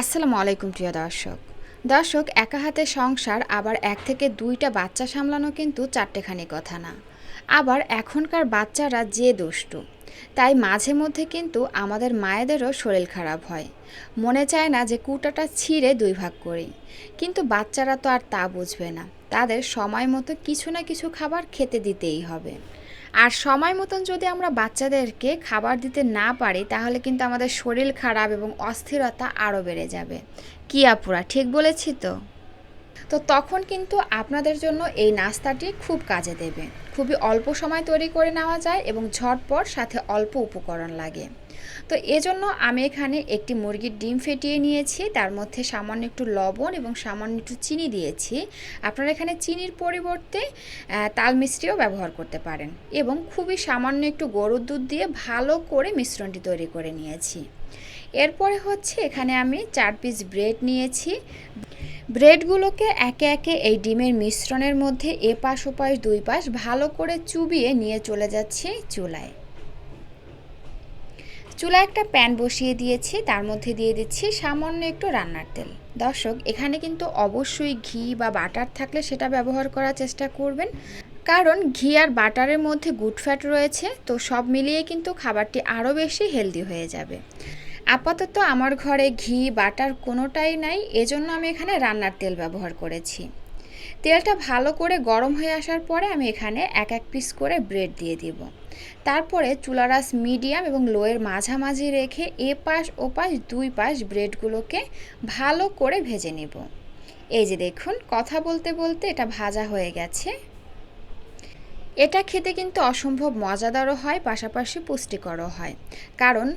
আসসালামু আলাইকুম, প্রিয় দর্শক। দর্শক, একা হাতে সংসার, আবার এক থেকে দুইটা বাচ্চা সামলানো কিন্তু চারটেখানি কথা না। আবার এখনকার বাচ্চারা যে দুষ্টু। তাই মাঝে মধ্যে কিন্তু আমাদের মায়েদেরও শরীর খারাপ হয়। মনে চায় না যে কুটাটা ছিঁড়ে দুই ভাগ করি কিন্তু বাচ্চারা তো আর তা বুঝবে না। তাদের সময় মতো কিছু না কিছু খাবার খেতে দিতেই হবে। আর সময় মতন যদি আমরা বাচ্চাদেরকে খাবার দিতে না পারি, তাহলে কিন্তু আমাদের শরীর খারাপ এবং অস্থিরতা আরও বেড়ে যাবে। কি আপুরা, ঠিক বলেছি তো? তো তখন কিন্তু আপনাদের জন্য এই নাস্তাটি খুব কাজে দেবে। খুবই অল্প সময় তৈরি করে নেওয়া যায় এবং ঝটপট সাথে অল্প উপকরণ লাগে। তো এজন্য আমি এখানে একটি মুরগির ডিম ফেটিয়ে নিয়েছি। তার মধ্যে সামান্য একটু লবণ এবং সামান্য একটু চিনি দিয়েছি। আপনারা এখানে চিনির পরিবর্তে তাল মিষ্টিও ব্যবহার করতে পারেন এবং খুবই সামান্য একটু গরুর দুধ দিয়ে ভালো করে মিশ্রণটি তৈরি করে নিয়েছি। এরপরে হচ্ছে এখানে আমি চার পিস ব্রেড নিয়েছি। ব্রেডগুলোকে একে একে এই ডিমের মিশ্রণের মধ্যে এপাশ ওপাশ দুই পাশ ভালো করে চুবিয়ে নিয়ে চলে যাচ্ছি চুলায়। চুলায় একটা প্যান বসিয়ে দিয়েছি, তার মধ্যে দিয়ে দিচ্ছি সামান্য একটু রান্নার তেল। দর্শক, এখানে কিন্তু অবশ্যই ঘি বা বাটার থাকলে সেটা ব্যবহার করার চেষ্টা করবেন। কারণ ঘি আর বাটারের মধ্যে গুড ফ্যাট রয়েছে, তো সব মিলিয়ে কিন্তু খাবারটি আরও বেশি হেলদি হয়ে যাবে। আপাতত আমার ঘরে ঘি, বাটার কোনোটাই নাই, এজন্য আমি এখানে রান্নার তেল ব্যবহার করেছি। তেলটা ভালো করে গরম হয়ে আসার পরে আমি এখানে এক এক পিস করে ব্রেড দিয়ে দিব। তারপরে চুলারাস মিডিয়াম এবং লোয়ের মাঝামাঝি রেখে এ পাশ ও পাশ দুই পাশ ব্রেডগুলোকে ভালো করে ভেজে নেব। এই যে দেখুন, কথা বলতে বলতে এটা ভাজা হয়ে গেছে। এটা খেতে কিন্তু অসম্ভব মজাদারও হয়, পাশাপাশি পুষ্টিকরও হয়। কারণ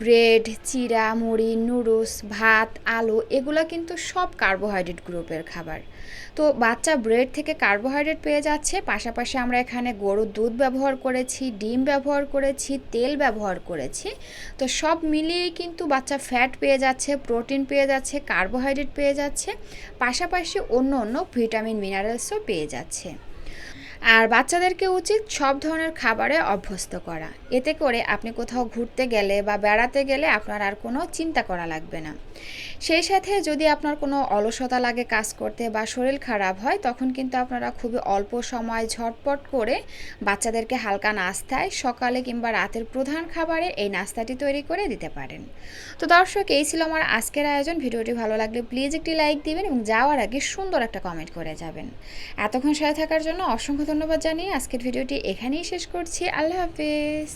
ব্রেড, চিরা, মুড়ি, নুডলস, ভাত, আলু এগুলো কিন্তু সব কার্বোহাইড্রেট গ্রুপের খাবার। তো বাচ্চা ব্রেড থেকে কার্বোহাইড্রেট পেয়ে যাচ্ছে, পাশাপাশি আমরা এখানে গরুর দুধ ব্যবহার করেছি, ডিম ব্যবহার করেছি, তেল ব্যবহার করেছি। তো সব মিলিয়েই কিন্তু বাচ্চা ফ্যাট পেয়ে যাচ্ছে প্রোটিন পেয়ে যাচ্ছে কার্বোহাইড্রেট পেয়ে যাচ্ছে, পাশাপাশি অন্য অন্য ভিটামিন মিনারেলসও পেয়ে যাচ্ছে। আর বাচ্চাদেরকে উচিত সব ধরনের খাবারে অভ্যস্ত করা। এতে করে আপনি কোথাও ঘুরতে গেলে বা বেড়াতে গেলে আপনার আর কোনো চিন্তা করা লাগবে না। সেই সাথে যদি আপনার কোনো অলসতা লাগে কাজ করতে বা শরীর খারাপ হয়, তখন কিন্তু আপনারা খুবই অল্প সময় ঝটপট করে বাচ্চাদেরকে হালকা নাস্তায় সকালে কিংবা রাতের প্রধান খাবারে এই নাস্তাটি তৈরি করে দিতে পারেন। তো দর্শক, এই ছিল আমার আজকের আয়োজন। ভিডিওটি ভালো লাগলে প্লিজ একটি লাইক দিবেন এবং যাওয়ার আগে সুন্দর একটা কমেন্ট করে যাবেন। এতক্ষণ সাথে থাকার জন্য অসংখ্য ধন্যবাদ জানিয়ে আজকের ভিডিওটি এখানেই শেষ করছি। আল্লাহ হাফিজ।